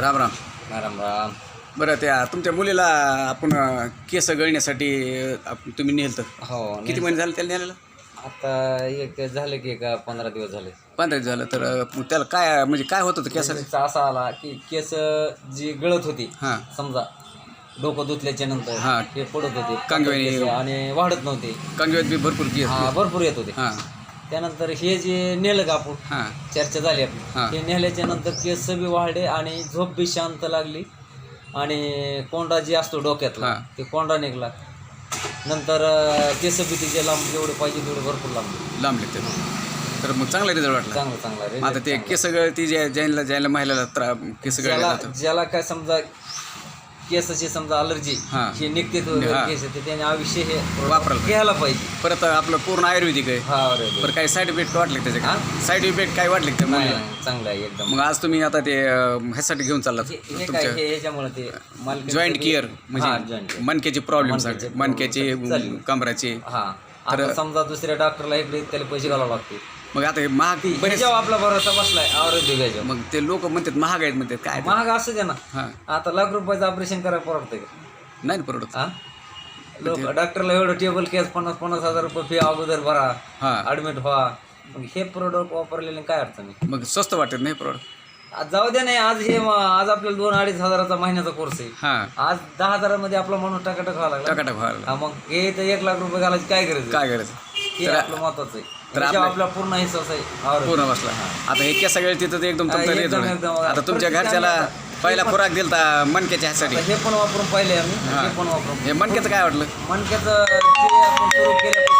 राम राम. राम राम. बरं त्या तुमच्या मुलीला आपण केस गळण्यासाठी अं, आप- तुम्ही नेलं हो किती महिने झाले त्याला नेलेलं? आता एक झालं की का पंधरा दिवस झाले. पंधरा दिवस झालं तर त्याला काय म्हणजे काय होत होतं केसाला केसाचा असा आला की केस जी गळत होती हां. समजा डोकं धुतल्याच्या नंतर हा. ते पडत होते. केस आणि वाढत नव्हते. कांगव्यात बी भरपूर केस हा भरपूर येत होते. हां. त्यानंतर हे जे नेलं का आपण हां. चर्चा झाली हा. आपली. हे. नेल्याच्या नंतर केस बी वाढले आणि झोप बी शांत लागली. आणि कोंडा जे असतो डोक्यातला हा. ते कोंडा निघला. नंतर अं, केस बी तिचे लांब जेवढे पाहिजे तेवढे भरपूर लांब. लांबले ते. तर मग चांगला रिझल्ट वाटला? चांगलं चांगलं मग आता ते. केस गळती ज्या ज्यांना ज्यांना महिलाला त्रा केस गळले ज्याला ज्याला काय समजा केसाची समजा अलर्जी हा. हे निघते तो हा. केस येते त्याने आयुष्य हे वापरायला पाहिजे. घ्यायला पाहिजे परत आपलं पूर्ण आयुर्वेदिक आहे हा बरोबर. बरं काही साईड इफेक्ट वाटले त्याचे हा? साईड इफेक्ट काय वाटले का त्या नाही मुलीला नाही, चांगलं आहे एकदम मग आज तुम्ही आता ते अं, ह्यासाठी घेऊन चाललात हे हे काय तुमच्या हे ह्याच्यामुळे ते जॉईंट केअर म्हणजे. मनकेचे प्रॉब्लेम मणक्याचे मनकेचे चालेल. कमराचे हा आता समजा दुसऱ्या डॉक्टरला इकडे त्याला पैसे घालावे लागते मग आता हे महाग बरेच जेव्हा आपला भरोसा बसलाय घ्यायच्या मग ते लोक म्हणतात महाग आहेत म्हणतात. काय ते? महाग असू दे ना. हा. आता लाख रुपयाचं ऑपरेशन करायला परवडतंय का? नाही ना परवडत. हा? लोक डॉक्टरला एवढं टेबल केस पन्नास पन्नास हजार रुपये फी अगोदर भरा. हा. ऍडमिट व्हा. मग हे प्रोडक्ट वापरलेले काय अडचण आहे? मग स्वस्त वाटत नाही परवडत. आज जाऊ दे नाही आज हे आज आपल्याला दोन अडीच हजाराचा महिन्याचा कोर्स आहे. हा. आज दहा हजारामध्ये आपला माणूस टाकाटक व्हावा लागला. टकाटक व्हायला हा मग हे तर एक लाख रुपये घालायची काय गरज आहे? काय करायचं हे आपलं महत्वाचं आहे. तर त्याच्यावर आपला पूर्ण हिस्सा आहे. पूर्ण बसला. आता हे केस सगळे तिथं ते एकदम आहे. आता तुमच्या घरच्याला पहिला खुराक दिलता मनकेच्या ह्यासाठी. हे पण वापरून पाहिले आम्ही. हा. पण वापरून. हे काय वाटलं? मनक्याचं ते आपण सुरू केल्यापासून